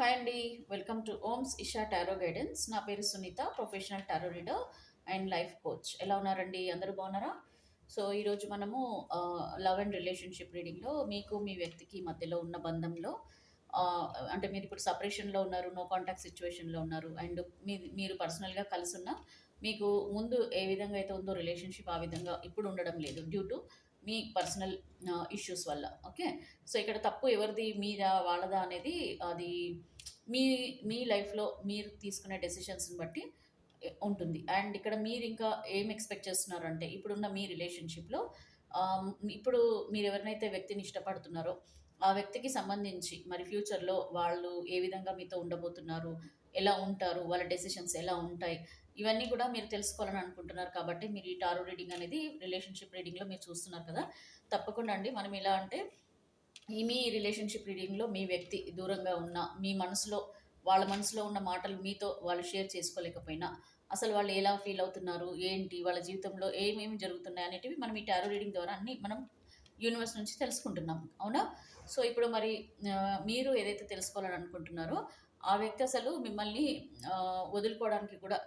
Hi అండి welcome to Om's Isha tarot guidance నా పేరు Sunitha professional tarot reader and life coach ఎలా ఉన్నారండి? అందరూ బాగున్నారా? సో ఈరోజు మనము లవ్ అండ్ రిలేషన్షిప్ రీడింగ్లో మీకు మీ వ్యక్తికి మధ్యలో ఉన్న బంధంలో అంటే మీరు ఇప్పుడు సపరేషన్లో ఉన్నారు నో కాంటాక్ట్ సిచ్యువేషన్లో ఉన్నారు అండ్ మీ మీరు పర్సనల్గా కలిసి మీకు ముందు ఏ విధంగా అయితే ఉందో రిలేషన్షిప్ ఆ విధంగా ఇప్పుడు ఉండడం లేదు డ్యూ టు మీ పర్సనల్ ఇష్యూస్ వల్ల. ఓకే సో ఇక్కడ తప్పు ఎవరిది మీదా వాళ్ళదా అనేది అది మీ మీ లైఫ్లో మీరు తీసుకునే డెసిషన్స్ని బట్టి ఉంటుంది. అండ్ ఇక్కడ మీరు ఇంకా ఏం ఎక్స్పెక్ట్ చేస్తున్నారంటే ఇప్పుడున్న మీ రిలేషన్షిప్లో ఇప్పుడు మీరు ఎవరినైతే వ్యక్తిని ఇష్టపడుతున్నారో ఆ వ్యక్తికి సంబంధించి మరి ఫ్యూచర్లో వాళ్ళు ఏ విధంగా మీతో ఉండబోతున్నారు ఎలా ఉంటారు వాళ్ళ డెసిషన్స్ ఎలా ఉంటాయి ఇవన్నీ కూడా మీరు తెలుసుకోవాలని అనుకుంటున్నారు కాబట్టి మీరు ఈ టారో రీడింగ్ అనేది రిలేషన్షిప్ రీడింగ్లో మీరు చూస్తున్నారు కదా. తప్పకుండా అండి. మనం ఎలా అంటే ఈ మీ రిలేషన్షిప్ రీడింగ్లో మీ వ్యక్తి దూరంగా ఉన్న మీ మనసులో వాళ్ళ మనసులో ఉన్న మాటలు మీతో వాళ్ళు షేర్ చేసుకోలేకపోయినా అసలు వాళ్ళు ఎలా ఫీల్ అవుతున్నారు ఏంటి వాళ్ళ జీవితంలో ఏమేమి జరుగుతున్నాయి అనేటివి మనం ఈ టారో రీడింగ్ ద్వారా అన్ని మనం యూనివర్స్ నుంచి తెలుసుకుంటున్నాం. అవునా? సో ఇప్పుడు మరి మీరు ఏదైతే తెలుసుకోవాలని అనుకుంటున్నారో ఆ వ్యక్తి అసలు మిమ్మల్ని వదులుకోవడానికి కూడా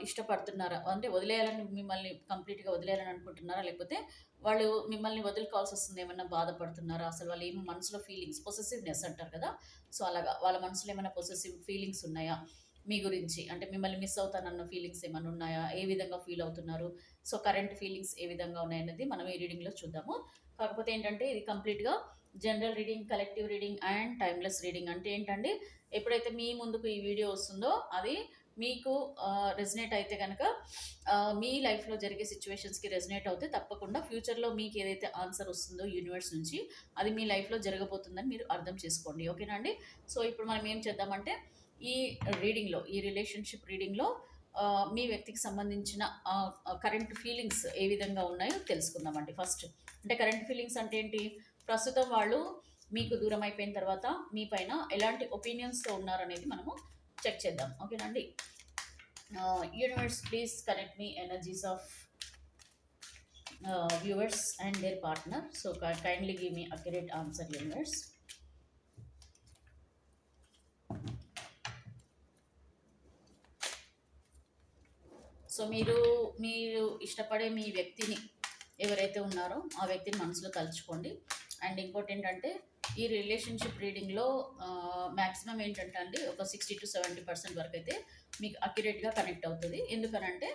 ఇష్టపడుతున్నారా? అంటే వదిలేయాలని మిమ్మల్ని కంప్లీట్గా వదిలేయాలని అనుకుంటున్నారా? లేకపోతే వాళ్ళు మిమ్మల్ని వదులుకోవాల్సి వస్తుంది ఏమన్నా బాధపడుతున్నారా? అసలు వాళ్ళు ఏమి మనసులో ఫీలింగ్స్ పొసెసివ్నెస్ అంటారు కదా? సో అలాగా వాళ్ళ మనసులో ఏమైనా పొసెసివ్ ఫీలింగ్స్ ఉన్నాయా మీ గురించి? అంటే మిమ్మల్ని మిస్ అవుతానన్న ఫీలింగ్స్ ఏమైనా ఉన్నాయా? ఏ విధంగా ఫీల్ అవుతున్నారు? సో కరెంట్ ఫీలింగ్స్ ఏ విధంగా ఉన్నాయనేది మనం ఈ రీడింగ్లో చూద్దాము. కాకపోతే ఏంటంటే ఇది కంప్లీట్గా general reading collective reading and timeless reading. అంటే ఏంటంటే ఎప్పుడైతే మీ ముందుకు ఈ వీడియో వస్తుందో అది మీకు రెజినేట్ అయితే కనుక మీ లైఫ్లో జరిగే సిచ్యువేషన్స్కి రెజినేట్ అవుతే తప్పకుండా ఫ్యూచర్లో మీకు ఏదైతే ఆన్సర్ వస్తుందో యూనివర్స్ నుంచి అది మీ లైఫ్లో జరగబోతుందని మీరు అర్థం చేసుకోండి. ఓకేనా అండి? సో ఇప్పుడు మనం ఏం చేద్దామంటే ఈ రీడింగ్లో ఈ రిలేషన్షిప్ రీడింగ్లో మీ వ్యక్తికి సంబంధించిన కరెంట్ ఫీలింగ్స్ ఏ విధంగా ఉన్నాయో తెలుసుకుందామండి ఫస్ట్ అంటే కరెంట్ ఫీలింగ్స్ అంటే ఏంటి? ప్రస్తుతం వాళ్ళు మీకు దూరం అయిపోయిన తర్వాత మీ పైన ఎలాంటి ఒపీనియన్స్తో ఉన్నారనేది మనము చెక్ చేద్దాం. ఓకేనండి universe please connect me energies of viewers and their partner so kindly give me accurate answer universe so మీరు మీరు ఇష్టపడే మీ వ్యక్తిని ఎవరైతే ఉన్నారో ఆ వ్యక్తిని మనసులో తలుచుకోండి. అండ్ ఇంకోటి ఏంటంటే ఈ రిలేషన్షిప్ రీడింగ్లో మ్యాక్సిమం ఏంటంటే అండి ఒక సిక్స్టీ టు సెవెంటీ పర్సెంట్ వరకు అయితే మీకు అక్యురేట్గా కనెక్ట్ అవుతుంది. ఎందుకనంటే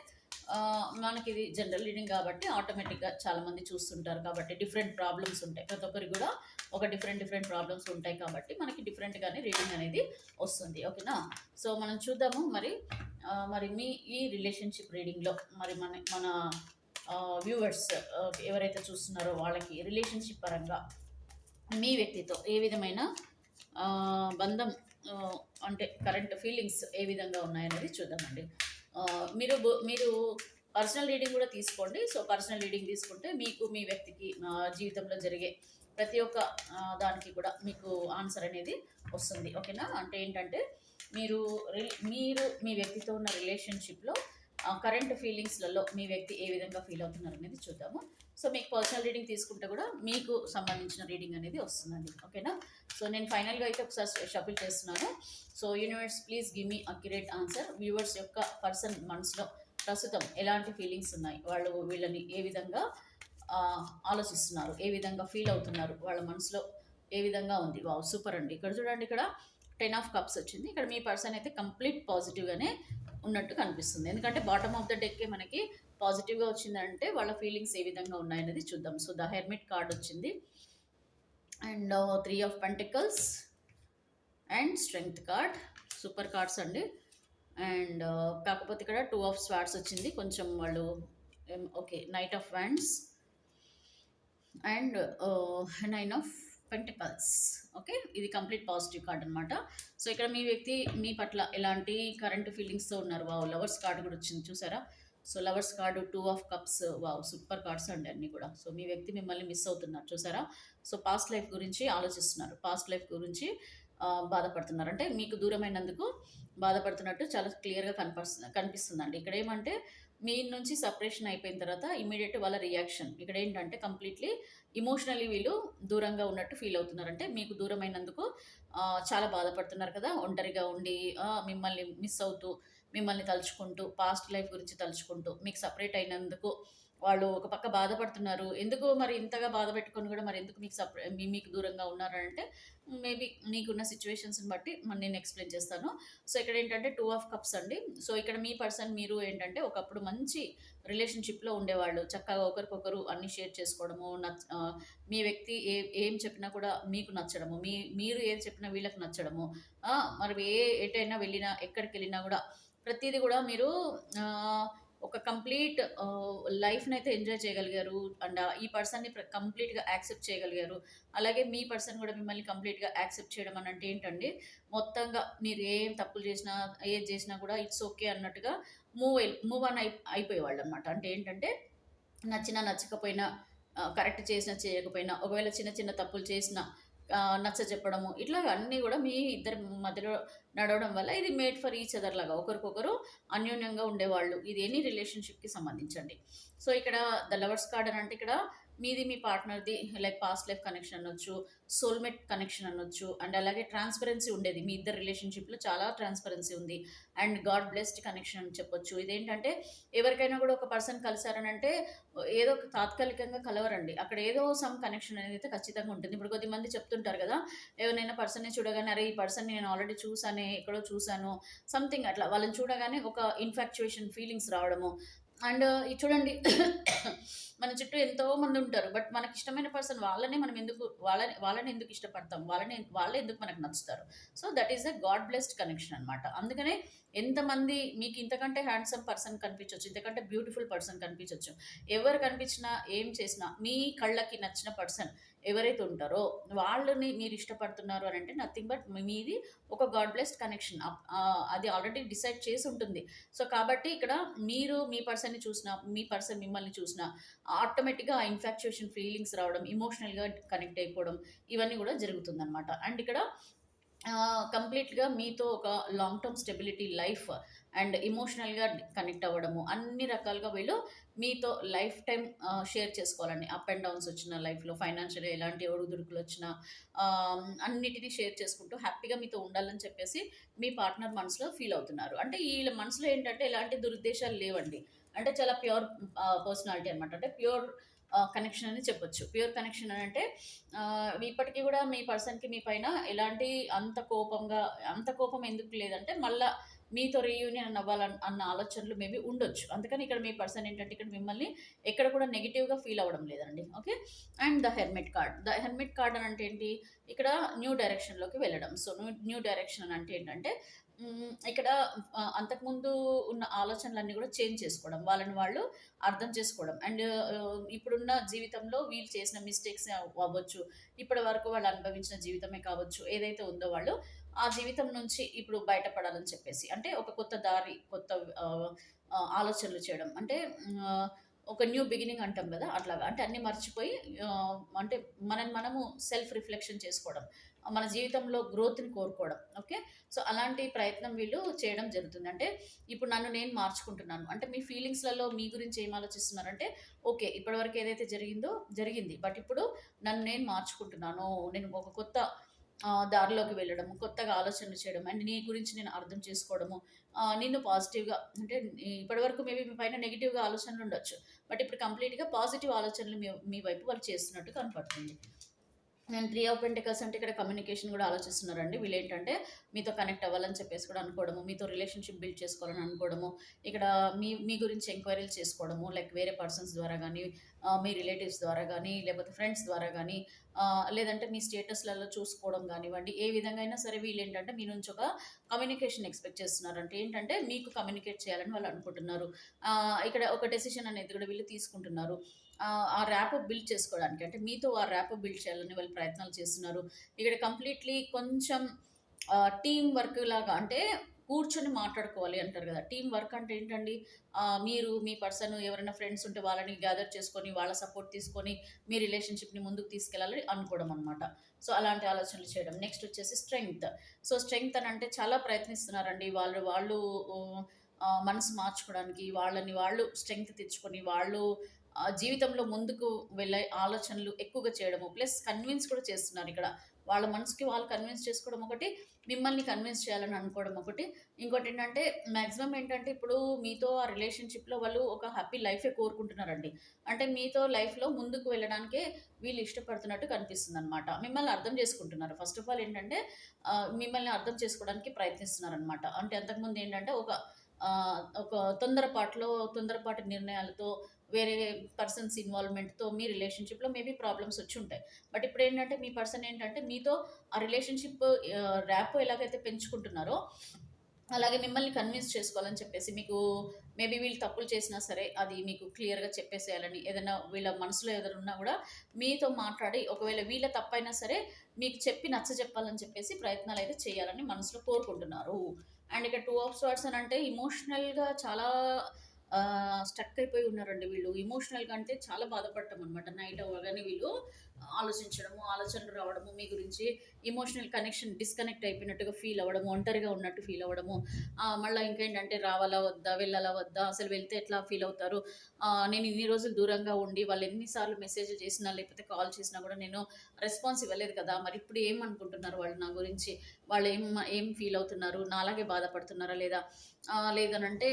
మనకి ఇది జనరల్ రీడింగ్ కాబట్టి ఆటోమేటిక్గా చాలామంది చూస్తుంటారు కాబట్టి డిఫరెంట్ ప్రాబ్లమ్స్ ఉంటాయి. ప్రతి ఒక్కరికి కూడా ఒక డిఫరెంట్ డిఫరెంట్ ప్రాబ్లమ్స్ ఉంటాయి కాబట్టి మనకి డిఫరెంట్గానే రీడింగ్ అనేది వస్తుంది. ఓకేనా సో మనం చూద్దాము మరి మరి మీ ఈ రిలేషన్షిప్ రీడింగ్లో మరి మన మన వ్యూవర్స్ ఎవరైతే చూస్తున్నారో వాళ్ళకి రిలేషన్షిప్ పరంగా మీ వ్యక్తితో ఏ విధమైన బంధం అంటే కరెంట్ ఫీలింగ్స్ ఏ విధంగా ఉన్నాయనేది చూద్దామండి. మీరు మీరు పర్సనల్ రీడింగ్ కూడా తీసుకోండి. సో పర్సనల్ రీడింగ్ తీసుకుంటే మీకు మీ వ్యక్తికి జీవితంలో జరిగే ప్రతి ఒక్క దానికి కూడా మీకు ఆన్సర్ అనేది వస్తుంది. ఓకేనా అంటే ఏంటంటే మీరు రి- మీరు మీ వ్యక్తితో ఉన్న రిలేషన్షిప్లో కరెంట్ ఫీలింగ్స్లలో మీ వ్యక్తి ఏ విధంగా ఫీల్ అవుతున్నారు అనేది చూద్దాము. సో మీకు పర్సనల్ రీడింగ్ తీసుకుంటే కూడా మీకు సంబంధించిన రీడింగ్ అనేది వస్తుందండి. ఓకేనా? సో నేను ఫైనల్గా అయితే ఒకసారి షఫిల్ చేస్తున్నాను. So universe please give me accurate answer viewers యొక్క పర్సన్ మనసులో ప్రస్తుతం ఎలాంటి ఫీలింగ్స్ ఉన్నాయి? వాళ్ళు వీళ్ళని ఏ విధంగా ఆలోచిస్తున్నారు? ఏ విధంగా ఫీల్ అవుతున్నారు? వాళ్ళ మనసులో ఏ విధంగా ఉంది? వావ్ సూపర్ అండి. ఇక్కడ చూడండి ఇక్కడ టెన్ ఆఫ్ కప్స్ వచ్చింది. ఇక్కడ మీ పర్సన్ అయితే కంప్లీట్ పాజిటివ్గానే ఉన్నట్టు కనిపిస్తుంది. ఎందుకంటే బాటమ్ ఆఫ్ ద డెక్కే మనకి పాజిటివ్గా వచ్చిందంటే వాళ్ళ ఫీలింగ్స్ ఏ విధంగా ఉన్నాయనేది చూద్దాం. సో ద హెర్మిట్ కార్డ్ వచ్చింది. And three of pentacles and strength card super cards అండి. అండ్ uh, కాకపోతే ఇక్కడ టూ ఆఫ్ స్వాట్స్ వచ్చింది. కొంచెం వాళ్ళు okay knight of wands and nine of pentacles okay ఇది కంప్లీట్ పాజిటివ్ కార్డ్ అనమాట సో ఇక్కడ మీ వ్యక్తి మీ పట్ల ఎలాంటి కరెంట్ ఫీలింగ్స్తో ఉన్నారు? వావ్ లవర్స్ కార్డు కూడా వచ్చింది. చూసారా? So lovers card two of cups wow super cards అండి అన్నీ కూడా. సో మీ వ్యక్తి మిమ్మల్ని మిస్ అవుతున్నారు. చూసారా? సో పాస్ట్ లైఫ్ గురించి ఆలోచిస్తున్నారు. పాస్ట్ లైఫ్ గురించి బాధపడుతున్నారు. అంటే మీకు దూరమైనందుకు బాధపడుతున్నట్టు చాలా క్లియర్గా కనిపిస్తుంది కనిపిస్తుందండి. ఇక్కడ ఏమంటే మీ నుంచి సపరేషన్ అయిపోయిన తర్వాత ఇమీడియట్ వాళ్ళ రియాక్షన్ ఇక్కడ ఏంటంటే కంప్లీట్లీ ఇమోషనలీ వీళ్ళు దూరంగా ఉన్నట్టు ఫీల్ అవుతున్నారు అంటే మీకు దూరమైనందుకు చాలా బాధపడుతున్నారు కదా. ఒంటరిగా ఉండి మిమ్మల్ని మిస్ అవుతూ మిమ్మల్ని తలుచుకుంటూ పాస్ట్ లైఫ్ గురించి తలుచుకుంటూ మీకు సపరేట్ అయినందుకు వాళ్ళు ఒక పక్క బాధపడుతున్నారు. ఎందుకు మరి ఇంతగా బాధ పెట్టుకొని కూడా మరి ఎందుకు మీకు సపరే మీ- మీకు దూరంగా ఉన్నారంటే మేబీ మీకున్న సిచ్యువేషన్స్ని బట్టి మరి నేను ఎక్స్ప్లెయిన్ చేస్తాను. సో ఇక్కడ ఏంటంటే టూ ఆఫ్ కప్స్ అండి. సో ఇక్కడ మీ పర్సన్ మీరు ఏంటంటే ఒకప్పుడు మంచి రిలేషన్షిప్లో ఉండేవాళ్ళు. చక్కగా ఒకరికొకరు అన్ని షేర్ చేసుకోవడము నచ్చ మీ వ్యక్తి ఏ ఏం చెప్పినా కూడా మీకు నచ్చడము మీ మీరు ఏది చెప్పినా వీళ్ళకి నచ్చడము. మరి ఏ ఎటైనా వెళ్ళినా ఎక్కడికి వెళ్ళినా కూడా ప్రతిదీ కూడా మీరు ఒక కంప్లీట్ లైఫ్ని అయితే ఎంజాయ్ చేయగలిగారు. అండ్ ఈ పర్సన్ని కంప్లీట్గా యాక్సెప్ట్ చేయగలిగారు. అలాగే మీ పర్సన్ కూడా మిమ్మల్ని కంప్లీట్గా యాక్సెప్ట్ చేయడం అని అంటే ఏంటండి మొత్తంగా మీరు ఏం తప్పులు చేసినా ఏది చేసినా కూడా ఇట్స్ ఓకే అన్నట్టుగా మూవ్ మూవ్ ఆన్ అయి అయిపోయేవాళ్ళు అనమాట అంటే ఏంటంటే నచ్చినా నచ్చకపోయినా కరెక్ట్ చేసినా చేయకపోయినా ఒకవేళ చిన్న చిన్న తప్పులు చేసినా నచ్చ చెప్పడము ఇట్లా అన్నీ కూడా మీ ఇద్దరి మధ్యలో నడవడం వల్ల ఇది మేడ్ ఫర్ ఈచ్ అదర్ లాగా. ఒకరికొకరు అన్యోన్యంగా ఉండేవాళ్ళు. ఇది ఎనీ రిలేషన్షిప్కి సంబంధించండి. సో ఇక్కడ ద లవర్స్ కార్డ్ అని అంటే ఇక్కడ మీది మీ పార్ట్నర్ది లైక్ పాస్ట్ లైఫ్ కనెక్షన్ అనొచ్చు సోల్మేట్ కనెక్షన్ అనొచ్చు అండ్ అలాగే ట్రాన్స్పరెన్సీ ఉండేది. మీ ఇద్దరు రిలేషన్షిప్లో చాలా ట్రాన్స్పరెన్సీ ఉంది. అండ్ గాడ్ బ్లెస్డ్ కనెక్షన్ అని చెప్పొచ్చు. ఇదేంటంటే ఎవరికైనా కూడా ఒక పర్సన్ కలిసారని అంటే ఏదో ఒక తాత్కాలికంగా కలవరండి. అక్కడ ఏదో సమ్ కనెక్షన్ అనేది అయితే ఖచ్చితంగా ఉంటుంది. ఇప్పుడు కొద్దిమంది చెప్తుంటారు కదా ఎవరైనా పర్సన్ని చూడగానే అరే ఈ పర్సన్ నేను ఆల్రెడీ చూసానే ఎక్కడో చూసాను సంథింగ్ అట్లా. వాళ్ళని చూడగానే ఒక ఇన్ఫాక్చుయేషన్ ఫీలింగ్స్ రావడము అండ్ ఇది చూడండి మన చుట్టూ ఎంతో మంది ఉంటారు. బట్ మనకి ఇష్టమైన పర్సన్ వాళ్ళనే మనం ఎందుకు వాళ్ళని వాళ్ళని ఎందుకు ఇష్టపడతాం? వాళ్ళని వాళ్ళే ఎందుకు మనకు నచ్చుతారు? So that is a god blessed connection అనమాట అందుకనే ఎంతమంది మీకు ఇంతకంటే హ్యాండ్సమ్ పర్సన్ కనిపించవచ్చు ఇంతకంటే బ్యూటిఫుల్ పర్సన్ కనిపించవచ్చు ఎవరు కనిపించినా ఏం చేసినా మీ కళ్ళకి నచ్చిన పర్సన్ ఎవరైతే ఉంటారో వాళ్ళని మీరు ఇష్టపడుతున్నారు అని అంటే నథింగ్ బట్ మీది ఒక గాడ్ బ్లెస్డ్ కనెక్షన్ అది ఆల్రెడీ డిసైడ్ చేసి ఉంటుంది. సో కాబట్టి ఇక్కడ మీరు మీ పర్సన్ని చూసినా మీ పర్సన్ మిమ్మల్ని చూసినా ఆటోమేటిక్గా ఇన్ఫాక్చుయేషన్ ఫీలింగ్స్ రావడం ఇమోషనల్గా కనెక్ట్ అయిపోవడం ఇవన్నీ కూడా జరుగుతుందన్నమాట. అండ్ ఇక్కడ కంప్లీట్గా మీతో ఒక long term stability life and ఇమోషనల్గా connect అవ్వడము అన్ని రకాలుగా వీళ్ళు మీతో లైఫ్ టైం షేర్ చేసుకోవాలండి. అప్ అండ్ డౌన్స్ వచ్చిన లైఫ్లో ఫైనాన్షియల్గా ఎలాంటి ఒడుదుడుకులు వచ్చినా అన్నిటినీ షేర్ చేసుకుంటూ హ్యాపీగా మీతో ఉండాలని చెప్పేసి మీ పార్ట్నర్ మనసులో ఫీల్ అవుతున్నారు. అంటే వీళ్ళ మనసులో ఏంటంటే ఎలాంటి దురుద్దేశాలు లేవండి. అంటే చాలా ప్యూర్ పర్సనాలిటీ అనమాట అంటే ప్యూర్ కనెక్షన్ అని చెప్పొచ్చు. ప్యూర్ కనెక్షన్ అని అంటే ఇప్పటికీ కూడా మీ పర్సన్కి మీ పైన ఎలాంటి అంత కోపంగా అంత కోపం ఎందుకు లేదంటే మళ్ళీ మీతో రీయూనియన్ అవ్వాలని అన్న ఆలోచనలు మేబీ ఉండొచ్చు. అందుకని ఇక్కడ మీ పర్సన్ ఏంటంటే ఇక్కడ మిమ్మల్ని ఎక్కడ కూడా నెగిటివ్గా ఫీల్ అవ్వడం లేదండి. Okay and the hermit card the hermit card అని అంటే ఏంటి? ఇక్కడ న్యూ డైరెక్షన్లోకి వెళ్ళడం. సో న్యూ డైరెక్షన్ అని అంటే ఏంటంటే ఇక్కడ అంతకుముందు ఉన్న ఆలోచనలన్నీ కూడా చేంజ్ చేసుకోవడం. వాళ్ళని వాళ్ళు అర్థం చేసుకోవడం. అండ్ ఇప్పుడున్న జీవితంలో వీళ్ళు చేసిన మిస్టేక్స్ అవ్వచ్చు. ఇప్పటి వరకు వాళ్ళు అనుభవించిన జీవితమే కావచ్చు. ఏదైతే ఉందో వాళ్ళు ఆ జీవితం నుంచి ఇప్పుడు బయటపడాలని చెప్పేసి అంటే ఒక కొత్త దారి కొత్త ఆలోచనలు చేయడం. అంటే ఒక న్యూ బిగినింగ్ అంటాం కదా అట్లాగా. అంటే అన్నీ మర్చిపోయి అంటే మనం మనము సెల్ఫ్ రిఫ్లెక్షన్ చేసుకోవడం మన జీవితంలో గ్రోత్ని కోరుకోవడం. ఓకే? సో అలాంటి ప్రయత్నం వీళ్ళు చేయడం జరుగుతుంది. అంటే ఇప్పుడు నన్ను నేను మార్చుకుంటున్నాను. అంటే మీ ఫీలింగ్స్లలో మీ గురించి ఏం ఆలోచిస్తున్నారంటే ఓకే ఇప్పటివరకు ఏదైతే జరిగిందో జరిగింది. బట్ ఇప్పుడు నన్ను నేను మార్చుకుంటున్నాను. నేను ఒక కొత్త దారిలోకి వెళ్ళడము కొత్తగా ఆలోచనలు చేయడం అండ్ నీ గురించి నేను అర్థం చేసుకోవడము నిన్ను పాజిటివ్గా అంటే ఇప్పటివరకు మేబీ మీ పైన నెగిటివ్గా ఆలోచనలు ఉండొచ్చు బట్ ఇప్పుడు కంప్లీట్గా పాజిటివ్ ఆలోచనలు మీ మీ వైపు వాళ్ళు చేస్తున్నట్టు కనపడుతుంది. నేను త్రీ ఆఫ్ పెంటికల్స్ అంటే ఇక్కడ కమ్యూనికేషన్ కూడా ఆలోచిస్తున్నారండి. వీళ్ళు ఏంటంటే మీతో కనెక్ట్ అవ్వాలని చెప్పేసి కూడా అనుకోవడము మీతో రిలేషన్షిప్ బిల్డ్ చేసుకోవాలని అనుకోవడము ఇక్కడ మీ మీ గురించి ఎంక్వైరీలు చేసుకోవడము లైక్ వేరే పర్సన్స్ ద్వారా కానీ మీ రిలేటివ్స్ ద్వారా కానీ లేకపోతే ఫ్రెండ్స్ ద్వారా కానీ లేదంటే మీ స్టేటస్లలో చూసుకోవడం కానివ్వండి ఏ విధంగా అయినా సరే వీళ్ళు ఏంటంటే మీ నుంచి ఒక కమ్యూనికేషన్ ఎక్స్పెక్ట్ చేస్తున్నారు అంటే ఏంటంటే మీకు కమ్యూనికేట్ చేయాలని వాళ్ళు అనుకుంటున్నారు. ఇక్కడ ఒక డెసిషన్ అనేది కూడా వీళ్ళు తీసుకుంటున్నారు. ఆ, ఆ ర్యాప్ బిల్డ్ చేసుకోవడానికి అంటే మీతో ఆ ర్యాప్ బిల్డ్ చేయాలని వాళ్ళు ప్రయత్నాలు చేస్తున్నారు. ఇక్కడ కంప్లీట్లీ కొంచెం టీం వర్క్ లాగా అంటే కూర్చొని మాట్లాడుకోవాలి అంటారు కదా. టీం వర్క్ అంటే ఏంటండి? మీరు మీ పర్సన్ ఎవరైనా ఫ్రెండ్స్ ఉంటే వాళ్ళని గ్యాదర్ చేసుకొని వాళ్ళ సపోర్ట్ తీసుకొని మీ రిలేషన్షిప్ని ముందుకు తీసుకెళ్ళాలని అనుకోవడం అనమాట సో అలాంటి ఆలోచనలు చేయడం. నెక్స్ట్ వచ్చేసి స్ట్రెంగ్త్ సో స్ట్రెంగ్త్ అని అంటే చాలా ప్రయత్నిస్తున్నారండి. వాళ్ళు వాళ్ళు మనసు మార్చుకోవడానికి, వాళ్ళని వాళ్ళు స్ట్రెంగ్త్ తెచ్చుకొని, వాళ్ళు జీవితంలో ముందుకు వెళ్ళే ఆలోచనలు ఎక్కువగా చేయడము. ప్లస్ కన్విన్స్ కూడా చేస్తున్నారు ఇక్కడ. వాళ్ళ మనసుకి వాళ్ళు కన్విన్స్ చేసుకోవడం ఒకటి, మిమ్మల్ని కన్విన్స్ చేయాలని అనుకోవడం ఒకటి. ఇంకోటి ఏంటంటే మ్యాక్సిమం ఏంటంటే ఇప్పుడు మీతో ఆ రిలేషన్‌షిప్‌లో వాళ్ళు ఒక హ్యాపీ లైఫే కోరుకుంటున్నారండి. అంటే మీతో లైఫ్‌లో ముందుకు వెళ్ళడానికే వీళ్ళు ఇష్టపడుతున్నట్టు కనిపిస్తుంది అనమాట మిమ్మల్ని అర్థం చేసుకుంటున్నారు. ఫస్ట్ ఆఫ్ ఆల్ ఏంటంటే మిమ్మల్ని అర్థం చేసుకోవడానికి ప్రయత్నిస్తున్నారనమాట. అంటే అంతకుముందు ఏంటంటే ఒక ఒక తొందరపాటులో తొందరపాటు నిర్ణయాలతో వేరే పర్సన్స్ ఇన్వాల్వ్‌మెంట్‌తో మీ రిలేషన్‌షిప్‌లో మేబీ ప్రాబ్లమ్స్ వచ్చి ఉంటాయి బట్ ఇప్పుడేంటంటే మీ పర్సన్ ఏంటంటే మీతో ఆ రిలేషన్‌షిప్ ర్యాప్ ర్యాపో ఎలాగైతే పెంచుకుంటున్నారో, అలాగే మిమ్మల్ని కన్విన్స్ చేసుకోవాలని చెప్పేసి మీకు మేబీ వీళ్ళు తప్పులు చేసినా సరే అది మీకు క్లియర్‌గా చెప్పేసేయాలని, ఏదైనా వీళ్ళ మనసులో ఏదైనా ఉన్నా కూడా మీతో మాట్లాడి ఒకవేళ వీళ్ళ తప్పైనా సరే మీకు చెప్పి నచ్చ చెప్పాలని చెప్పేసి ప్రయత్నాలు అయితే చేయాలని మనసులో కోరుకుంటున్నారు. అండ్ ఇక టూ ఆఫ్ వర్సన్ అంటే ఇమోషనల్గా చాలా స్టక్ స్ట్రక్ అయిపోయి ఉన్నారండి వీళ్ళు. ఇమోషనల్గా అంటే చాలా బాధపడటం అనమాట. నైట్ అవ్వగానే వీళ్ళు ఆలోచించడము, ఆలోచనలు రావడము మీ గురించి, ఎమోషనల్ కనెక్షన్ డిస్కనెక్ట్ అయిపోయినట్టుగా ఫీల్ అవ్వడము, ఒంటరిగా ఉన్నట్టు ఫీల్ అవ్వడము. మళ్ళీ ఇంకేంటంటే రావాలా వద్దా? వెళ్ళాలా వద్దా? అసలు వెళ్తే ఎట్లా ఫీల్ అవుతారు? నేను ఇన్ని రోజులు దూరంగా ఉండి వాళ్ళు ఎన్నిసార్లు మెసేజ్ చేసినా లేకపోతే కాల్ చేసినా కూడా నేను రెస్పాన్స్ ఇవ్వలేదు కదా! మరి ఇప్పుడు ఏమనుకుంటున్నారు వాళ్ళు నా గురించి? వాళ్ళు ఏం ఏం ఫీల్ అవుతున్నారు? నాలాగే బాధపడుతున్నారా లేదా? లేదనంటే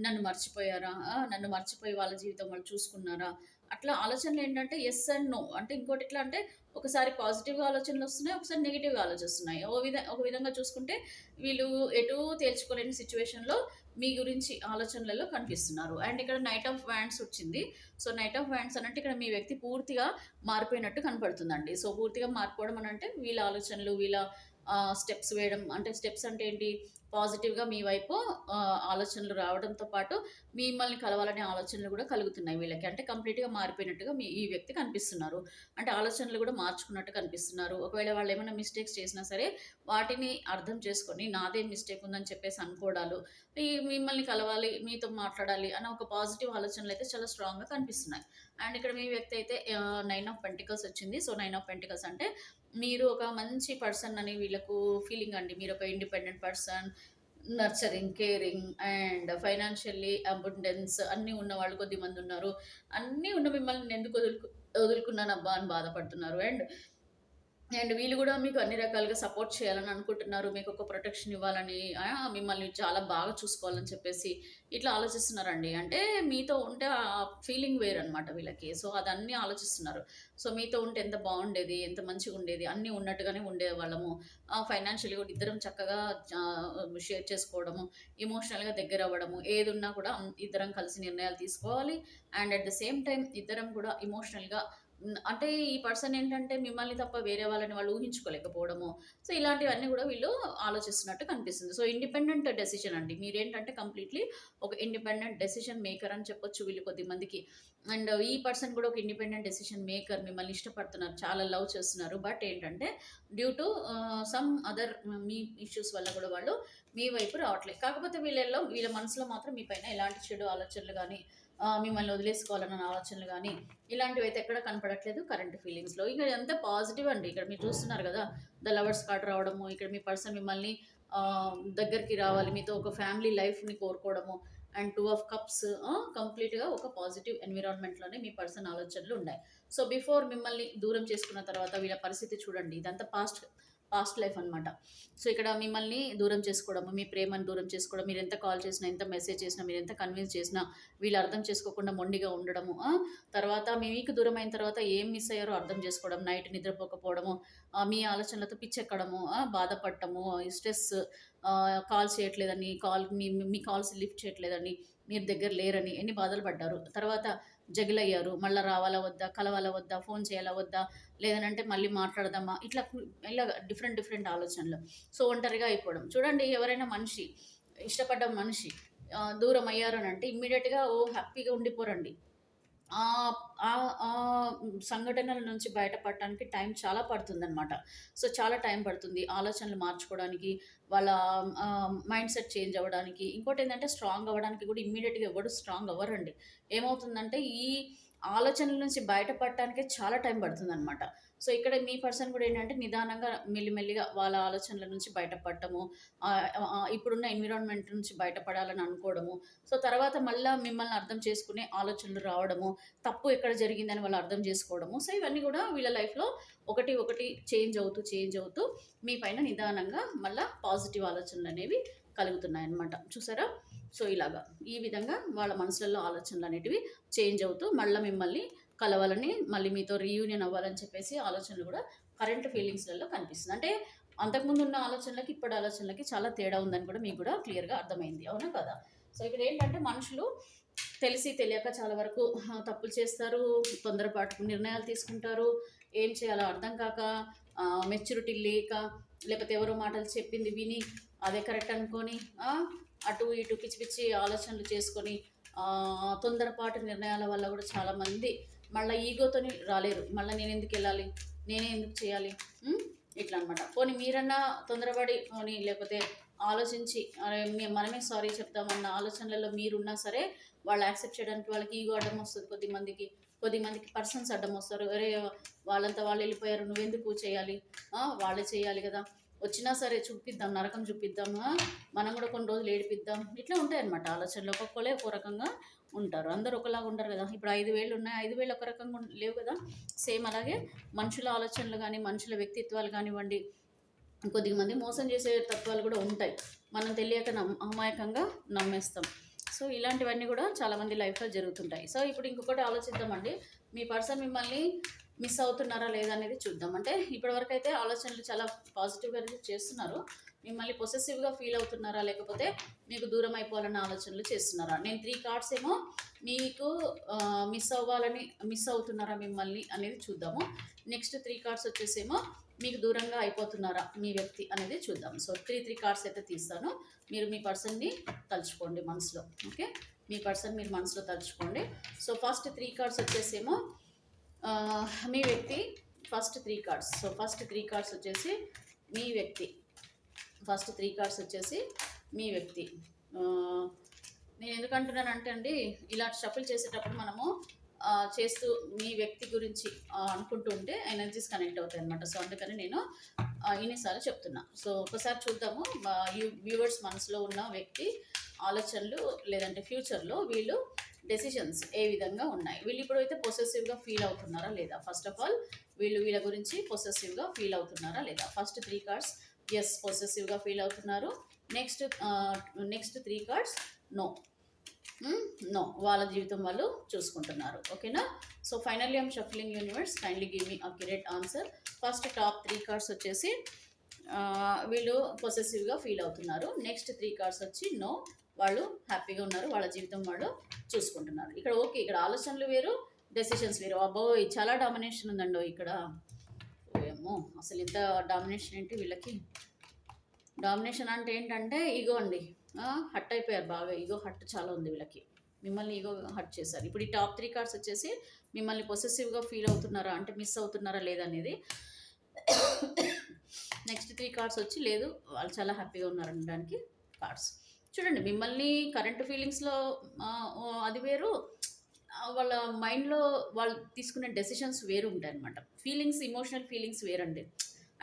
నన్ను మర్చిపోయారా? నన్ను మర్చిపోయి వాళ్ళ జీవితం వాళ్ళు చూసుకున్నారా? అట్లా ఆలోచనలు ఏంటంటే ఎస్ అండ్ నో. అంటే ఇంకోటి ఎట్లా అంటే ఒకసారి పాజిటివ్‌గా ఆలోచనలొస్తున్నాయి. ఒకసారి నెగిటివ్గా ఆలోచిస్తున్నాయి ఓ విధ ఒక విధంగా చూసుకుంటే వీళ్ళు ఎటూ తేల్చుకోలేని సిచ్యువేషన్లో మీ గురించి ఆలోచనలలో కనిపిస్తున్నారు. అండ్ ఇక్కడ నైట్ ఆఫ్ వ్యాండ్స్ వచ్చింది. సో, నైట్ ఆఫ్ వ్యాండ్స్ అనంటే ఇక్కడ మీ వ్యక్తి పూర్తిగా మారిపోయినట్టు కనపడుతుందండి. సో, పూర్తిగా మారిపోవడం అనంటే వీళ్ళ ఆలోచనలు, వీళ్ళ స్టెప్స్ వేయడం అంటే స్టెప్స్ అంటే ఏంటి? పాజిటివ్‌గా మీ వైపు ఆలోచనలు రావడంతో పాటు మిమ్మల్ని కలవాలనే ఆలోచనలు కూడా కలుగుతున్నాయి వీళ్ళకి. అంటే కంప్లీట్‌గా మారిపోయినట్టుగా మీ ఈ వ్యక్తి కనిపిస్తున్నారు. అంటే ఆలోచనలు కూడా మార్చుకున్నట్టు కనిపిస్తున్నారు. ఒకవేళ వాళ్ళు ఏమైనా మిస్టేక్స్ చేసినా సరే వాటిని అర్థం చేసుకొని నాదే మిస్టేక్ ఉందని చెప్పేసి అనుకోవడాలు, మిమ్మల్ని కలవాలి, మీతో మాట్లాడాలి అన్న ఒక పాజిటివ్ ఆలోచనలు అయితే చాలా స్ట్రాంగ్‌గా కనిపిస్తున్నాయి. అండ్ ఇక్కడ మీ వ్యక్తి అయితే నైన్ ఆఫ్ పెంటికల్స్ వచ్చింది. సో, నైన్ ఆఫ్ పెంటికల్స్ అంటే మీరు ఒక మంచి పర్సన్ అని వీళ్ళకు ఫీలింగ్ అండి. మీరు ఒక independent person, nurturing, caring and financially abundance అన్నీ ఉన్న వాళ్ళు కొద్ది మంది కొద్దిమందున్నారు. అన్నీ ఉన్న మిమ్మల్ని నేనెందుకు వదులుకు వదులుకున్నానబ్బా! అని బాధపడుతున్నారు. అండ్ అండ్ వీళ్ళు కూడా మీకు అన్ని రకాలుగా సపోర్ట్ చేయాలని అనుకుంటున్నారు. మీకు ఒక ప్రొటెక్షన్ ఇవ్వాలని, మిమ్మల్ని చాలా బాగా చూసుకోవాలని చెప్పేసి ఇట్లా ఆలోచిస్తున్నారండి. అంటే మీతో ఉంటే ఆ ఫీలింగ్ వేరనమాట వీళ్ళకి. సో, అదన్నీ ఆలోచిస్తున్నారు. సో, మీతో ఉంటే ఎంత బాగుండేది ఎంత మంచిగా ఉండేది అన్నీ ఉన్నట్టుగానే ఉండేవాళ్ళము. ఆహ్, కూడా ఇద్దరం చక్కగా షేర్ చేసుకోవడము, ఎమోషనల్‌గా ఏది ఏదున్నా కూడా ఇద్దరం కలిసి నిర్ణయాలు తీసుకోవాలి. And at the same time ఇద్దరం కూడా ఇమోషనల్గా అంటే ఈ పర్సన్ ఏంటంటే మిమ్మల్ని తప్ప వేరే వాళ్ళని వాళ్ళు ఊహించుకోలేకపోవడము. సో, ఇలాంటివన్నీ కూడా వీళ్ళు ఆలోచిస్తున్నట్టు కనిపిస్తుంది. సో, ఇండిపెండెంట్ డెసిషన్ అండి. మీరేంటంటే కంప్లీట్‌లీ ఒక ఇండిపెండెంట్ డెసిషన్ మేకర్ అని చెప్పొచ్చు వీళ్ళు కొద్దిమందికి. అండ్ ఈ పర్సన్ కూడా ఒక ఇండిపెండెంట్ డెసిషన్ మేకర్. మిమ్మల్ని ఇష్టపడుతున్నారు. చాలా లవ్ చేస్తున్నారు. బట్ ఏంటంటే డ్యూ టు సమ్ అదర్ మీ ఇష్యూస్ వల్ల కూడా వాళ్ళు మీ వైపు రావట్లేదు. కాకపోతే వీళ్ళల్లో వీళ్ళ మనసులో మాత్రం మీ పైన ఎలాంటి చెడు ఆలోచనలు కానీ మిమ్మల్ని వదిలేసుకోవాలన్న ఆలోచనలు కానీ ఇలాంటివి అయితే ఎక్కడ కనపడట్లేదు కరెంట్ ఫీలింగ్స్‌లో. ఇక ఎంత పాజిటివ్ అండి. ఇక్కడ మీరు చూస్తున్నారు కదా ద లవర్స్ కార్డ్ రావడము, ఇక్కడ మీ పర్సన్ మిమ్మల్ని దగ్గరికి రావాలి, మీతో ఒక ఫ్యామిలీ లైఫ్‌ని కోరుకోవడము అండ్ టూ ఆఫ్ కప్స్ కంప్లీట్‌గా ఒక పాజిటివ్ ఎన్విరాన్మెంట్‌లోనే మీ పర్సన్ ఆలోచనలు ఉన్నాయి. సో, బిఫోర్ మిమ్మల్ని దూరం చేసుకున్న తర్వాత వీళ్ళ పరిస్థితి చూడండి. ఇదంతా పాస్ట్ పాస్ట్ లైఫ్ అనమాట. సో, ఇక్కడ మిమ్మల్ని దూరం చేసుకోవడము, మీ ప్రేమను దూరం చేసుకోవడం, మీరు ఎంత కాల్ చేసినా, ఎంత మెసేజ్ చేసినా, ఎంత కన్విన్స్ చేసినా వీళ్ళు అర్థం చేసుకోకుండా మొండిగా ఉండడము. తర్వాత మీకు దూరమైన తర్వాత ఏం మిస్ అయ్యారో అర్థం చేసుకోవడం, నైట్ నిద్రపోకపోవడము, మీ ఆలోచనలతో పిచ్చెక్కడము, బాధపడటము, స్ట్రెస్ కాల్ చేయట్లేదని, కాల్ మీ మీ కాల్స్ లిఫ్ట్ చేయట్లేదని, మీరు దగ్గర లేరని ఎన్ని బాధలు పడ్డారు. తర్వాత జగిలయ్యారు. మళ్ళీ రావాలా వద్దా? కలవాలా వద్దా? ఫోన్ చేయాలా వద్దా? లేదనంటే మళ్ళీ మాట్లాడదామా? ఇట్లా ఇలా డిఫరెంట్ డిఫరెంట్ ఆలోచనలు. సో, ఒంటరిగా అయిపోవడం. చూడండి ఎవరైనా మనిషి, ఇష్టపడ్డ మనిషి దూరం అయ్యారని అంటే ఇమ్మీడియట్గా ఓ హ్యాపీగా ఉండిపోరండి. సంఘటనల నుంచి బయటపడటానికి టైం చాలా పడుతుందనమాట. సో, చాలా టైం పడుతుంది. ఆలోచనలు మార్చుకోవడానికి, వాళ్ళ మైండ్ సెట్ చేంజ్ అవ్వడానికి. ఇంకోటేంటంటే స్ట్రాంగ్ అవ్వడానికి కూడా ఇమ్మీడియట్గా ఎవరు స్ట్రాంగ్ అవ్వరండి. ఏమవుతుందంటే ఈ ఆలోచనల నుంచి బయటపడటానికే చాలా టైం పడుతుందనమాట. సో ఇక్కడ మీ పర్సన్ కూడా ఏంటంటే నిదానంగా మెల్లిమెల్లిగా వాళ్ళ ఆలోచనల నుంచి బయటపడటము ఇప్పుడున్న ఎన్విరాన్మెంట్ నుంచి బయటపడాలని అనుకోవడము. సో తర్వాత మళ్ళీ మిమ్మల్ని అర్థం చేసుకునే ఆలోచనలు రావడము తప్పు ఎక్కడ జరిగిందని వాళ్ళు అర్థం చేసుకోవడము. సో ఇవన్నీ కూడా వీళ్ళ లైఫ్లో ఒకటి ఒకటి చేంజ్ అవుతూ చేంజ్ అవుతూ మీ పైన నిదానంగా మళ్ళీ పాజిటివ్ ఆలోచనలు అనేవి కలుగుతున్నాయి అన్నమాట చూసారా? సో ఇలాగా ఈ విధంగా వాళ్ళ మనసులలో ఆలోచనలు అనేటివి చేంజ్ అవుతూ మళ్ళీ మిమ్మల్ని కలవాలని మళ్ళీ మీతో రీయూనియన్ అవ్వాలని చెప్పేసి ఆలోచనలు కూడా కరెంట్ ఫీలింగ్స్లలో కనిపిస్తుంది. అంటే అంతకుముందు ఉన్న ఆలోచనలకి ఇప్పటి ఆలోచనలకి చాలా తేడా ఉందని కూడా మీకు కూడా క్లియర్గా అర్థమైంది. అవునా కదా? సో ఇక్కడ ఏంటంటే మనుషులు తెలిసి తెలియక చాలా వరకు తప్పులు చేస్తారు తొందరపాటు నిర్ణయాలు తీసుకుంటారు. ఏం చేయాలో అర్థం కాక మెచ్యూరిటీ లేక లేకపోతే ఎవరో మాటలు చెప్పింది విని అదే కరెక్ట్ అనుకొని అటు ఇటు పిచ్చి పిచ్చి ఆలోచనలు చేసుకొని తొందరపాటు నిర్ణయాల వల్ల కూడా చాలామంది మళ్ళీ ఈగోతోని రాలేరు. మళ్ళీ నేను ఎందుకు వెళ్ళాలి? నేనే ఎందుకు చేయాలి? ఇట్లా అనమాట పోనీ మీరన్నా తొందరపడి పోనీ లేకపోతే ఆలోచించి మనమే సారీ చెప్తామన్న ఆలోచనలలో మీరున్నా సరే వాళ్ళు యాక్సెప్ట్ చేయడానికి వాళ్ళకి ఈగో అడ్డం వస్తుంది కొద్ది మందికి. కొద్ది మందికి పర్సన్స్ అడ్డం వస్తారు. అరే వాళ్ళంతా వాళ్ళు వెళ్ళిపోయారు నువ్వెందుకు చేయాలి? వాళ్ళే చేయాలి కదా. వచ్చినా సరే చూపిద్దాం నరకం చూపిద్దాం మనం కూడా కొన్ని రోజులు ఏడిపిద్దాం. ఇట్లా ఉంటాయి అనమాట ఆలోచనలు. ఒక్కొక్కలే ఒక రకంగా ఉంటారు. అందరూ ఒకలాగా ఉండరు కదా. ఇప్పుడు ఐదు వేలు ఉన్నాయి ఐదు వేలు ఒక రకంగా లేవు కదా. సేమ్ అలాగే మనుషుల ఆలోచనలు కానీ మనుషుల వ్యక్తిత్వాలు కానివ్వండి కొద్దిమంది మోసం చేసే తత్వాలు కూడా ఉంటాయి. మనం తెలియక నమ్ అమాయకంగా నమ్మేస్తాం. సో ఇలాంటివన్నీ కూడా చాలామంది లైఫ్లో జరుగుతుంటాయి. సో ఇప్పుడు ఇంకొకటి ఆలోచిద్దామండి. మీ పర్సన్ మిమ్మల్ని మిస్ అవుతున్నారా లేదా అనేది చూద్దాం. అంటే ఇప్పటివరకు అయితే ఆలోచనలు చాలా పాజిటివ్గా చేస్తున్నారు. మిమ్మల్ని పొసెసివ్గా ఫీల్ అవుతున్నారా లేకపోతే మీకు దూరం అయిపోవాలన్న ఆలోచనలు చేస్తున్నారా? నేను త్రీ కార్డ్స్ ఏమో మీకు మిస్ అవ్వాలని మిస్ అవుతున్నారా మిమ్మల్ని అనేది చూద్దాము. నెక్స్ట్ త్రీ కార్డ్స్ వచ్చేసేమో మీకు దూరంగా అయిపోతున్నారా మీ వ్యక్తి అనేది చూద్దాం. సో త్రీ త్రీ కార్డ్స్ అయితే తీస్తాను. మీరు మీ పర్సన్ని తలుచుకోండి మనసులో. ఓకే మీ పర్సన్ మీరు మనసులో తలుచుకోండి. సో ఫస్ట్ త్రీ కార్డ్స్ వచ్చేసేమో మీ వ్యక్తి first three cards so first three cards వచ్చేసి మీ వ్యక్తి. ఫస్ట్ త్రీ కార్డ్స్ వచ్చేసి మీ వ్యక్తి. నేను ఎందుకంటున్నానంటే అండి ఇలా షఫిల్ చేసేటప్పుడు మనము చేస్తూ మీ వ్యక్తి గురించి అనుకుంటూ ఉంటే ఎనర్జీస్ కనెక్ట్ అవుతాయి అనమాట సో అందుకని నేను ఇన్నిసార్లు చెప్తున్నా. సో ఒకసారి చూద్దాము. వ్యూవర్స్ మనసులో ఉన్న వ్యక్తి ఆలోచనలు లేదంటే ఫ్యూచర్లో వీళ్ళు డెసిషన్స్ ఏ విధంగా ఉన్నాయి? వీళ్ళు ఇప్పుడు అయితే పొసెసివ్గా ఫీల్ అవుతున్నారా లేదా? ఫస్ట్ ఆఫ్ ఆల్ వీళ్ళు వీళ్ళ గురించి పొసెసివ్గా ఫీల్ అవుతున్నారా లేదా? ఫస్ట్ త్రీ కార్డ్స్ ఎస్ పొసెసివ్గా ఫీల్ అవుతున్నారు. Next next three cards no no వాళ్ళ జీవితం వాళ్ళు చూసుకుంటున్నారు. ఓకేనా so finally I'm shuffling universe kindly give me accurate answer first top three cards వచ్చేసి వీళ్ళు పొసెసివ్గా ఫీల్ అవుతున్నారు. నెక్స్ట్ త్రీ కార్డ్స్ వచ్చి నో వాళ్ళు హ్యాపీగా ఉన్నారు. వాళ్ళ జీవితం వాళ్ళు చూసుకుంటున్నారు. ఇక్కడ ఓకే ఇక్కడ ఆలోచనలు వేరు డెసిషన్స్ వేరు. అబ్బో చాలా డామినేషన్ ఉందండో ఇక్కడ. ఏమో అసలు ఇంత డామినేషన్ ఏంటి వీళ్ళకి? డామినేషన్ అంటే ఏంటంటే ఈగో అండి. హట్ అయిపోయారు బాగా. ఈగో హట్ చాలా ఉంది వీళ్ళకి. మిమ్మల్ని ఈగో హట్ చేశారు. ఇప్పుడు ఈ టాప్ త్రీ కార్డ్స్ వచ్చేసి మిమ్మల్ని పొసెసివ్గా ఫీల్ అవుతున్నారా? అంటే మిస్ అవుతున్నారా లేదనేది నెక్స్ట్ త్రీ కార్డ్స్ వచ్చి లేదు. వాళ్ళు చాలా హ్యాపీగా ఉన్నారు అనడానికి కార్డ్స్ చూడండి మిమ్మల్ని కరెంట్ ఫీలింగ్స్లో అది వేరు. వాళ్ళ మైండ్లో వాళ్ళు తీసుకునే డెసిషన్స్ వేరు ఉంటాయి అనమాట ఫీలింగ్స్ ఇమోషనల్ ఫీలింగ్స్ వేరండి.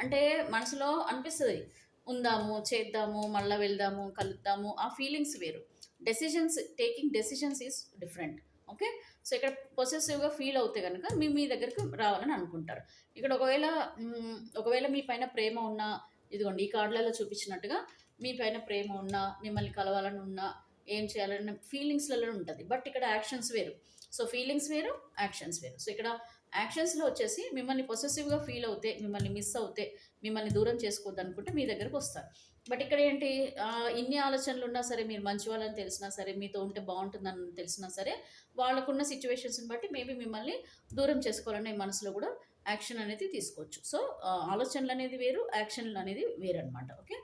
అంటే మనసులో అనిపిస్తుంది. ఉందాము చేద్దాము మళ్ళీ వెళ్దాము కలుద్దాము ఆ ఫీలింగ్స్ వేరు. Decisions taking decisions is different okay? So ఇక్కడ పొసెసివ్గా ఫీల్ అవుతే కనుక మీ మీ దగ్గరికి రావాలని అనుకుంటారు. ఇక్కడ ఒకవేళ ఒకవేళ మీ పైన ప్రేమ ఉన్నా ఇదిగోండి ఈ కార్డులలో చూపించినట్టుగా మీ పైన ప్రేమ ఉన్నా మిమ్మల్ని కలవాలని ఉన్నా ఏం చేయాలన్న ఫీలింగ్స్లలో ఉంటుంది. బట్ ఇక్కడ యాక్షన్స్ వేరు. సో ఫీలింగ్స్ వేరు యాక్షన్స్ వేరు. సో ఇక్కడ యాక్షన్స్లో వచ్చేసి మిమ్మల్ని పొసెసివ్గా ఫీల్ అవుతే మిమ్మల్ని మిస్ అవుతే మిమ్మల్ని దూరం చేసుకోవద్దు అనుకుంటే మీ దగ్గరకు వస్తారు. బట్ ఇక్కడ ఏంటి ఇన్ని ఆలోచనలు ఉన్నా సరే మీరు మంచి వాళ్ళని తెలిసినా సరే మీతో ఉంటే బాగుంటుందని తెలిసినా సరే వాళ్ళకున్న సిచ్యువేషన్స్ని బట్టి మేబీ మిమ్మల్ని దూరం చేసుకోవాలనే మనసులో కూడా యాక్షన్ అనేది తీసుకోవచ్చు. సో ఆలోచనలు అనేది వేరు యాక్షన్లు అనేది వేరు అనమాట ఓకే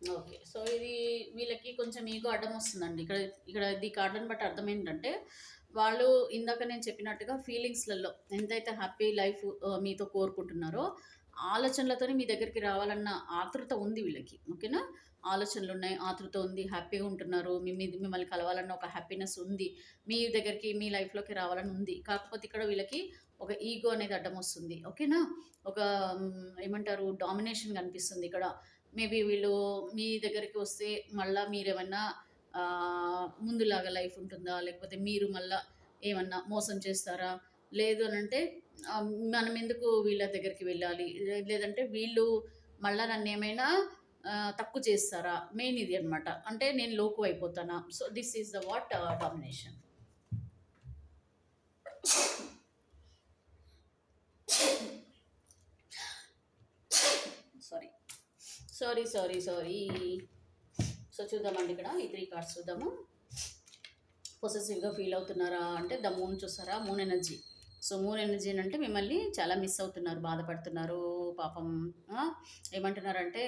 ఓకే సో ఇది వీళ్ళకి కొంచెం ఈగో అడ్డం వస్తుందండి. ఇక్కడ ఇక్కడ ఈ కార్డన్ బట్టి అర్థం ఏంటంటే వాళ్ళు ఇందాక నేను చెప్పినట్టుగా ఫీలింగ్స్లలో ఎంతైతే హ్యాపీ లైఫ్ మీతో కోరుకుంటున్నారో ఆలోచనలతోనే మీ దగ్గరికి రావాలన్న ఆతృత ఉంది వీళ్ళకి. ఓకేనా? ఆలోచనలు ఉన్నాయి ఆతృత ఉంది హ్యాపీగా ఉంటున్నారు మీ మిమ్మల్ని కలవాలన్న ఒక హ్యాపీనెస్ ఉంది మీ దగ్గరికి మీ లైఫ్లోకి రావాలని ఉంది. కాకపోతే ఇక్కడ వీళ్ళకి ఒక ఈగో అనేది అడ్డం వస్తుంది. ఓకేనా? ఒక ఏమంటారు డామినేషన్ కనిపిస్తుంది ఇక్కడ. మేబీ వీళ్ళు మీ దగ్గరికి వస్తే మళ్ళీ మీరేమన్నా ముందులాగా లైఫ్ ఉంటుందా? లేకపోతే మీరు మళ్ళా ఏమన్నా మోసం చేస్తారా? లేదు అని అంటే మనం ఎందుకు వీళ్ళ దగ్గరికి వెళ్ళాలి? లేదంటే వీళ్ళు మళ్ళీ నన్ను ఏమైనా తక్కువ చేస్తారా? మెయిన్ ఇది అనమాట అంటే నేను లోకు అయిపోతానా so this is the what domination sorry sorry sorry sorry. So చూద్దామండి ఇక్కడ ఈ త్రీ కార్డ్స్ చూద్దాము. పొసెసివ్గా ఫీల్ అవుతున్నారా అంటే ద మూన్ చూస్తారా? Moon energy so moon energy అంటే మిమ్మల్ని చాలా మిస్ అవుతున్నారు బాధపడుతున్నారు పాపం ఏమంటున్నారంటే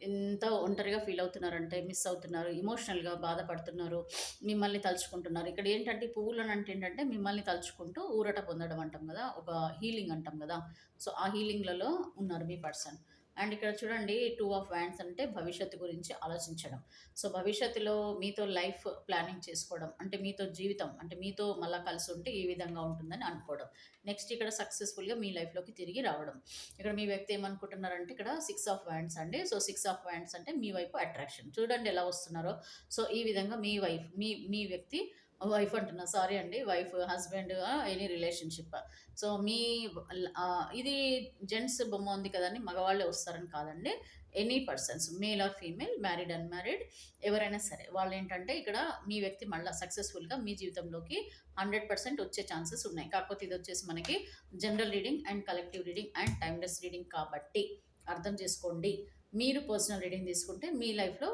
ఎంత ఒంటరిగా ఫీల్ అవుతున్నారంటే మిస్ అవుతున్నారు ఇమోషనల్గా బాధపడుతున్నారు మిమ్మల్ని తలుచుకుంటున్నారు. ఇక్కడ ఏంటంటే ఈ పువ్వులను అంటే ఏంటంటే మిమ్మల్ని తలుచుకుంటూ ఊరట పొందడం అంటాం కదా ఒక హీలింగ్ అంటాం కదా. సో ఆ హీలింగ్లలో ఉన్నారు మీ పర్సన్ అండ్ ఇక్కడ చూడండి టూ ఆఫ్ వ్యాండ్స్ అంటే భవిష్యత్తు గురించి ఆలోచించడం. సో భవిష్యత్తులో మీతో లైఫ్ ప్లానింగ్ చేసుకోవడం అంటే మీతో జీవితం అంటే మీతో మళ్ళీ కలిసి ఉంటే ఈ విధంగా ఉంటుందని అనుకోవడం. నెక్స్ట్ ఇక్కడ సక్సెస్ఫుల్గా మీ లైఫ్లోకి తిరిగి రావడం. ఇక్కడ మీ వ్యక్తి ఏమనుకుంటున్నారంటే ఇక్కడ సిక్స్ ఆఫ్ వ్యాండ్స్ అండి. సో సిక్స్ ఆఫ్ వ్యాండ్స్ అంటే మీ వైపు అట్రాక్షన్ చూడండి ఎలా వస్తున్నారో. సో ఈ విధంగా మీ వైఫ్ మీ మీ వ్యక్తి వైఫ్ అంటున్నా. సారీ అండి. Wife husband any relationship. So మీ ఇది జెంట్స్ బొమ్మ ఉంది కదండి. మగవాళ్ళే వస్తారని కాదండి. Any persons male or female married unmarried ఎవరైనా సరే. వాళ్ళు ఏంటంటే ఇక్కడ మీ వ్యక్తి మళ్ళీ సక్సెస్ఫుల్గా మీ జీవితంలోకి హండ్రెడ్ పర్సెంట్ వచ్చే ఛాన్సెస్ ఉన్నాయి. కాకపోతే ఇది వచ్చేసి మనకి general reading and collective reading and timeless reading కాబట్టి అర్థం చేసుకోండి. మీరు పర్సనల్ రీడింగ్ తీసుకుంటే మీ లైఫ్లో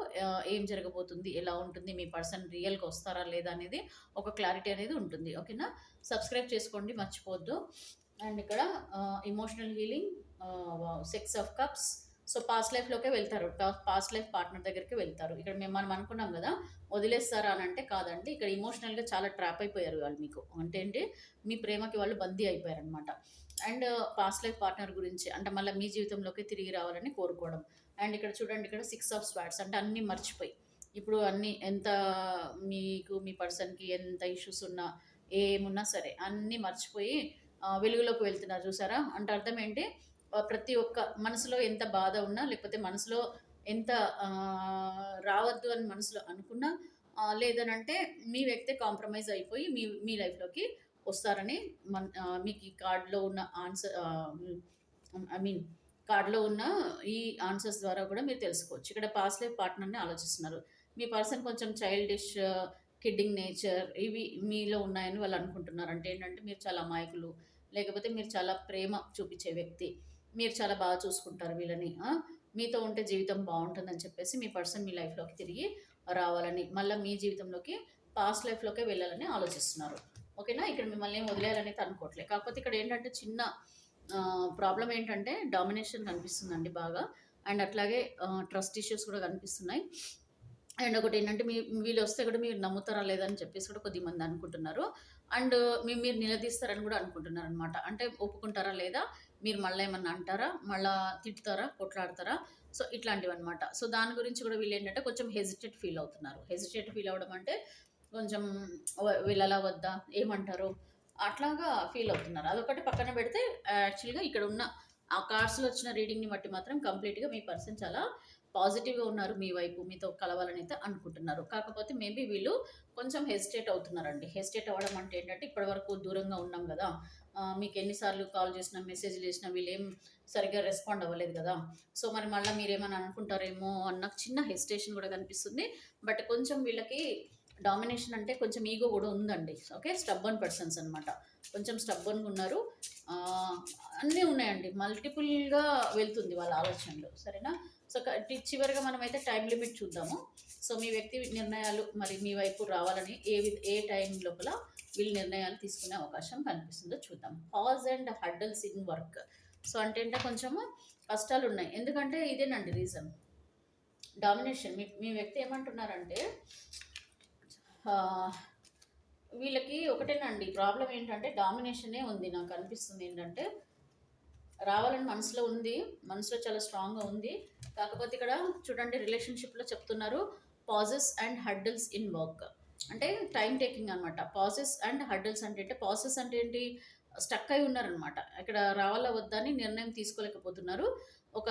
ఏం జరగబోతుంది ఎలా ఉంటుంది మీ పర్సన్ రియల్గా వస్తారా లేదా అనేది ఒక క్లారిటీ అనేది ఉంటుంది. ఓకేనా? సబ్స్క్రైబ్ చేసుకోండి మర్చిపోవద్దు. అండ్ ఇక్కడ emotional healing six of cups so past లైఫ్లోకే వెళ్తారు. పాస్ట్ లైఫ్ పార్ట్నర్ దగ్గరికి వెళ్తారు. ఇక్కడ మేము మనం అనుకున్నాం కదా వదిలేస్తారా అని అంటే కాదండి. ఇక్కడ ఇమోషనల్గా చాలా ట్రాప్ అయిపోయారు వాళ్ళు మీకు. అంటే ఏంటి? మీ ప్రేమకి వాళ్ళు బందీ అయిపోయారు అనమాట అండ్ పాస్ట్ లైఫ్ పార్ట్నర్ గురించి అంటే మళ్ళీ మీ జీవితంలోకి తిరిగి రావాలని కోరుకోవడం. అండ్ ఇక్కడ చూడండి ఇక్కడ సిక్స్ ఆఫ్ స్వాడ్స్ అంటే అన్నీ మర్చిపోయి. ఇప్పుడు అన్నీ ఎంత మీకు మీ పర్సన్కి ఎంత ఇష్యూస్ ఉన్నా ఏమున్నా సరే అన్నీ మర్చిపోయి వెలుగులోకి వెళ్తున్నారు. చూసారా? అంటే అర్థం ఏంటి? ప్రతి ఒక్క మనసులో ఎంత బాధ ఉన్నా లేకపోతే మనసులో ఎంత రావద్దు అని మనసులో అనుకున్నా లేదనంటే మీ వ్యక్తి కాంప్రమైజ్ అయిపోయి మీ మీ లైఫ్లోకి వస్తారని మన మీకు ఈ కార్డులో ఉన్న ఆన్సర్ ఐ మీన్ కార్డులో ఉన్న ఈ ఆన్సర్స్ ద్వారా కూడా మీరు తెలుసుకోవచ్చు. ఇక్కడ పాస్ట్ లైఫ్ పార్ట్నర్ని ఆలోచిస్తున్నారు. మీ పర్సన్ కొంచెం చైల్డిష్ కిడ్డింగ్ నేచర్ ఇవి మీలో ఉన్నాయని వాళ్ళు అనుకుంటున్నారు. అంటే ఏంటంటే మీరు చాలా అమాయకులు లేకపోతే మీరు చాలా ప్రేమ చూపించే వ్యక్తి మీరు చాలా బాగా చూసుకుంటారు వీళ్ళని. మీతో ఉంటే జీవితం బాగుంటుందని చెప్పేసి మీ పర్సన్ మీ లైఫ్లోకి తిరిగి రావాలని మళ్ళీ మీ జీవితంలోకి పాస్ట్ లైఫ్లోకే వెళ్ళాలని ఆలోచిస్తున్నారు. ఓకేనా? ఇక్కడ మిమ్మల్ని వదిలేయాలని అనుకోవట్లేదు. కాకపోతే ఇక్కడ ఏంటంటే చిన్న ప్రాబ్లం ఏంటంటే డామినేషన్ కనిపిస్తుందండి బాగా. అండ్ అట్లాగే ట్రస్ట్ ఇష్యూస్ కూడా కనిపిస్తున్నాయి. అండ్ ఒకటి ఏంటంటే మీ వీళ్ళు వస్తే కూడా మీరు నమ్ముతారా లేదని చెప్పేసి కూడా కొద్దిమంది అనుకుంటున్నారు. అండ్ మీ మీరు నిలదీస్తారని కూడా అనుకుంటున్నారు అనమాట అంటే ఒప్పుకుంటారా లేదా? మీరు మళ్ళీ ఏమన్నా అంటారా? మళ్ళీ తిట్టుతారా కొట్లాడతారా? సో ఇట్లాంటివి అనమాట సో దాని గురించి కూడా వీళ్ళు ఏంటంటే కొంచెం హెజిటేట్ ఫీల్ అవుతున్నారు. హెజిటేట్ ఫీల్ అవ్వడం అంటే కొంచెం వీళ్ళలా వద్దా? ఏమంటారు? అట్లాగా ఫీల్ అవుతున్నారు. అదొకటి పక్కన పెడితే యాక్చువల్గా ఇక్కడ ఉన్న ఆ కార్డ్స్లో వచ్చిన రీడింగ్ని బట్టి మాత్రం కంప్లీట్గా మీ పర్సన్ చాలా పాజిటివ్గా ఉన్నారు మీ వైపు మీతో కలవాలని అయితే అనుకుంటున్నారు. కాకపోతే మేబీ వీళ్ళు కొంచెం హెసిటేట్ అవుతున్నారండి. హెసిటేట్ అవ్వడం అంటే ఏంటంటే ఇప్పటివరకు దూరంగా ఉన్నాం కదా. మీకు ఎన్నిసార్లు కాల్ చేసినా మెసేజ్లు చేసినా వీళ్ళు ఏం సరిగ్గా రెస్పాండ్ అవ్వలేదు కదా. సో మరి మళ్ళీ మీరేమని అనుకుంటారేమో అన్న చిన్న హెసిటేషన్ కూడా కనిపిస్తుంది. బట్ కొంచెం వీళ్ళకి డామినేషన్ అంటే కొంచెం ఈగో కూడా ఉందండి. ఓకే? స్టబ్బన్ పర్సన్స్ అనమాట కొంచెం స్టబ్బన్గా ఉన్నారు. అన్నీ ఉన్నాయండి. మల్టిపుల్గా వెళ్తుంది వాళ్ళ ఆలోచనలు. సరేనా? సో చివరిగా మనమైతే టైం లిమిట్ చూద్దాము. సో మీ వ్యక్తి నిర్ణయాలు మరి మీ వైపు రావాలని ఏ వి- ఏ టైం లోపల వీళ్ళు నిర్ణయాలు తీసుకునే అవకాశం కనిపిస్తుందో చూద్దాం. Pause and huddles in work so అంటే ఏంటంటే కొంచెము కష్టాలు ఉన్నాయి. ఎందుకంటే ఇదేనండి రీజన్ డామినేషన్ మీ మీ వ్యక్తి ఏమంటున్నారంటే వీళ్ళకి ఒకటేనండి. ప్రాబ్లం ఏంటంటే డామినేషనే ఉంది. నాకు అనిపిస్తుంది ఏంటంటే రావాలని మనసులో ఉంది. మనసులో చాలా స్ట్రాంగ్గా ఉంది. కాకపోతే ఇక్కడ చూడండి రిలేషన్షిప్లో చెప్తున్నారు pauses and huddles in work అంటే టైం టేకింగ్ అనమాట పాసెస్ అండ్ హడ్డల్స్ అంటే అంటే పాసెస్ అంటే ఏంటి? స్టక్ అయి ఉన్నారనమాట ఇక్కడ రావాలా వద్దని నిర్ణయం తీసుకోలేకపోతున్నారు. ఒక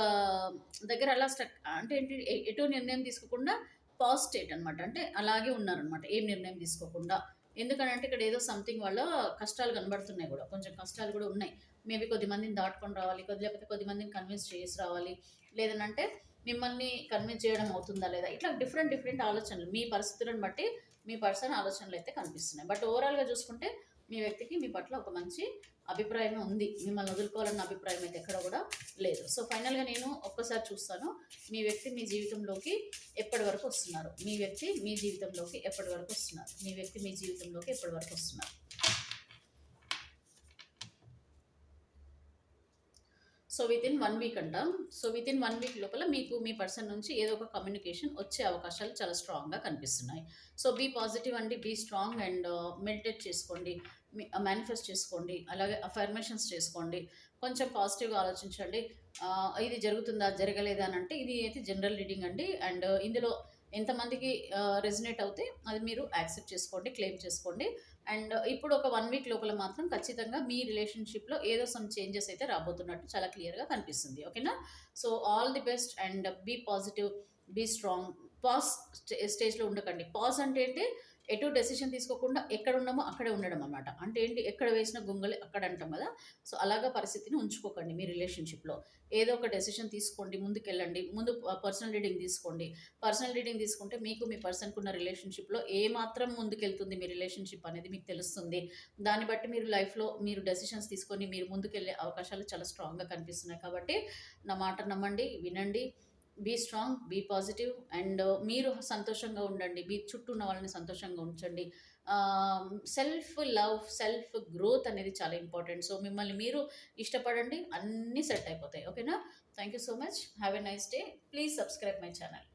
దగ్గర అలా స్టక్ అంటే ఏంటి? ఎటు నిర్ణయం తీసుకోకుండా పాజ్ స్టేట్ అనమాట అంటే అలాగే ఉన్నారనమాట ఏం నిర్ణయం తీసుకోకుండా. ఎందుకంటే ఇక్కడ ఏదో సంథింగ్ వల్ల కష్టాలు కనబడుతున్నాయి కూడా. కొంచెం కష్టాలు కూడా ఉన్నాయి. మేబీ కొద్ది మందిని దాటుకొని రావాలి. కొద్ది లేకపోతే కొద్ది మందిని కన్విన్స్ చేసి రావాలి. లేదనంటే మిమ్మల్ని కన్విన్స్ చేయడం అవుతుందా లేదా? ఇట్లా డిఫరెంట్ డిఫరెంట్ ఆలోచనలు. మీ పరిస్థితులను బట్టి మీ పర్సన్ ఆలోచనలు అయితే కనిపిస్తున్నాయి. బట్ ఓవరాల్గా చూసుకుంటే మీ వ్యక్తికి మీ పట్ల ఒక మంచి అభిప్రాయం ఉంది. మిమ్మల్ని వదులుకోవాలన్న అభిప్రాయం అయితే ఎక్కడ కూడా లేదు. సో ఫైనల్గా నేను ఒక్కసారి చూస్తాను. మీ వ్యక్తి మీ జీవితంలోకి ఎప్పటి వరకు వస్తున్నారు? మీ వ్యక్తి మీ జీవితంలోకి ఎప్పటి వరకు వస్తున్నారు? మీ వ్యక్తి మీ జీవితంలోకి ఎప్పటి వరకు వస్తున్నారు? So within one week అంట. So within one week లోపల మీకు మీ పర్సన్ నుంచి ఏదో ఒక కమ్యూనికేషన్ వచ్చే అవకాశాలు చాలా స్ట్రాంగ్గా కనిపిస్తున్నాయి. సో బీ పాజిటివ్ అండి బీ స్ట్రాంగ్ అండ్ మెడిటేట్ చేసుకోండి. మేనిఫెస్ట్ చేసుకోండి. అలాగే అఫర్మేషన్స్ చేసుకోండి. కొంచెం పాజిటివ్గా ఆలోచించండి. ఇది జరుగుతుందా జరగలేదా అని అంటే ఇది అయితే జనరల్ రీడింగ్ అండి. అండ్ ఇందులో ఎంతమందికి రెజినేట్ అవుతే అది మీరు యాక్సెప్ట్ చేసుకోండి క్లెయిమ్ చేసుకోండి. అండ్ ఇప్పుడు ఒక వన్ వీక్ లోపల మాత్రం ఖచ్చితంగా మీ రిలేషన్షిప్లో ఏదో సమ్ చేంజెస్ అయితే రాబోతున్నట్టు చాలా క్లియర్గా కనిపిస్తుంది. ఓకేనా so all the best and be positive be strong pause స్టేజ్లో ఉండకండి. పాజ్ అంటే ఏంటి? ఎటు డెసిషన్ తీసుకోకుండా ఎక్కడ ఉన్నామో అక్కడే ఉండడం అనమాట అంటే ఏంటి? ఎక్కడ వేసిన గొంగలి అక్కడ అంటాం కదా. సో అలాగా పరిస్థితిని ఉంచుకోకండి మీ రిలేషన్షిప్లో ఏదో ఒక డెసిషన్ తీసుకోండి ముందుకెళ్ళండి ముందు పర్సనల్ రీడింగ్ తీసుకోండి. పర్సనల్ రీడింగ్ తీసుకుంటే మీకు మీ పర్సన్కి ఉన్న రిలేషన్షిప్లో ఏ మాత్రం ముందుకెళ్తుంది మీ రిలేషన్షిప్ అనేది మీకు తెలుస్తుంది. దాన్ని బట్టి మీరు లైఫ్లో మీరు డెసిషన్స్ తీసుకొని మీరు ముందుకెళ్ళే అవకాశాలు చాలా స్ట్రాంగ్గా కనిపిస్తున్నాయి. కాబట్టి నా మాట నమ్మండి వినండి. Be strong be positive and మీరు సంతోషంగా ఉండండి మీ చుట్టూ ఉన్న వాళ్ళని సంతోషంగా ఉంచండి. సెల్ఫ్ లవ్ సెల్ఫ్ గ్రోత్ అనేది చాలా ఇంపార్టెంట్. సో మిమ్మల్ని మీరు ఇష్టపడండి అన్నీ సెట్ అయిపోతాయి. ఓకేనా? Thank you so much. Have a nice day. Please subscribe my channel.